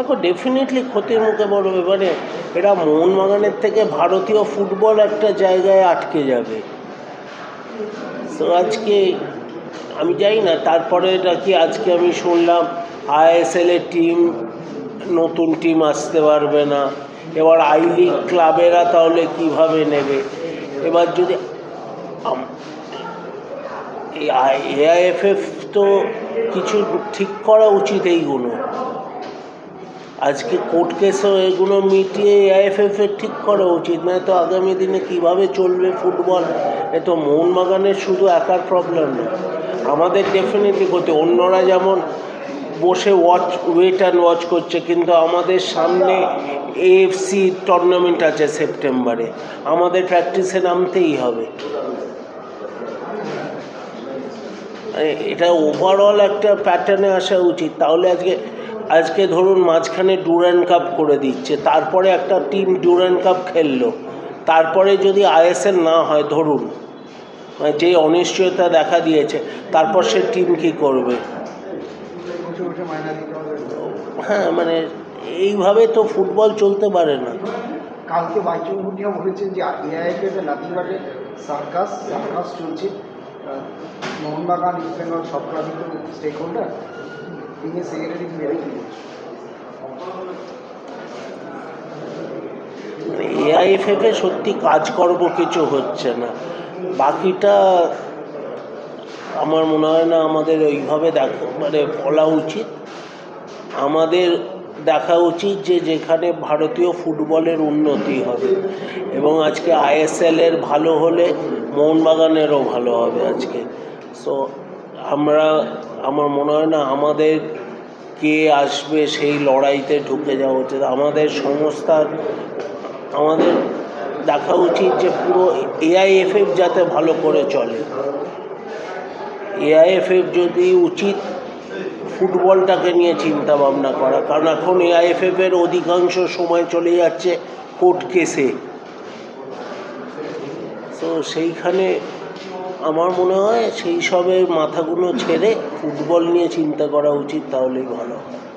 দেখো ডেফিনেটলি ক্ষতির মুখে পড়বে। এবারে এরা মোহনবাগানের থেকে ভারতীয় ফুটবল একটা জায়গায় আটকে যাবে। তো আজকে আমি যাই না, তারপরে নাকি আজকে আমি শুনলাম আইএসএল এর টিম নতুন টিম আসতে পারবে না। এবার আই লিগ ক্লাবেরা তাহলে কীভাবে নেবে? এবার যদি এআইএফএফ তো কিছু ঠিক করা উচিত এইগুলো আজকে কোর্ট কেসও এগুলো মিটিয়ে এআইএফএফ এর ঠিক করা উচিত। নয় তো আগামী দিনে কীভাবে চলবে ফুটবল এ তো মোহনবাগানের শুধু একার প্রবলেম নয় আমাদের ডেফিনেটলি করতে অন্যরা যেমন বসে ওয়াচ ওয়েট অ্যান্ড ওয়াচ করছে, কিন্তু আমাদের সামনে এএফসি টুর্নামেন্ট আছে সেপ্টেম্বরে। আমাদের প্র্যাকটিসে নামতেই হবে। মানে এটা ওভারঅল একটা প্যাটার্নে আসা উচিত। তাহলে আজকে আজকে ধরুন মাঝখানে ডুরান কাপ করে দিচ্ছে, তারপরে একটা টিম ডুরান কাপ খেললো, তারপরে যদি আইএসএল না হয় ধরুন মানে যে অনিশ্চয়তা দেখা দিয়েছে, তারপর সে টিম কি করবে? হ্যাঁ মানে এইভাবে তো ফুটবল চলতে পারে না। কালকে বাইচুং ভুটিয়া বলেছেন যে এআইএফএফ বাট, সার্কাস সার্কাস চলছে। মোহনবাগান ইস্ট বেঙ্গল সব ক্লাবই তো স্টেক হোল্ডার তিনি সেক্রেটারি এআইএফএফ সত্যি কাজকর্ম কিছু হচ্ছে না। বাকিটা আমার মনে হয় না আমাদের ওইভাবে দেখ মানে বলা উচিত। আমাদের দেখা উচিত যে যেখানে ভারতীয় ফুটবলের উন্নতি হবে এবং আজকে আইএসএল এর ভালো হলে মোহনবাগানেরও ভালো হবে আজকে। সো আমরা আমার মনে হয় না আমাদের কে আসবে সেই লড়াইতে ঢুকে যাওয়া উচিত। আমাদের সংস্থার আমাদের দেখা উচিত যে পুরো এআইএফএফ যাতে ভালো করে চলে। এআইএফএফ যদি উচিত ফুটবলটাকে নিয়ে চিন্তা ভাবনা করা, কারণ এখন এআইএফএফ এর অধিকাংশ সময় চলে যাচ্ছে কোর্ট কেসে। তো সেইখানে আমার মনে হয় সেই সবের মাথাগুলো ছেড়ে ফুটবল নিয়ে চিন্তা করা উচিত তাহলেই ভালো। হয়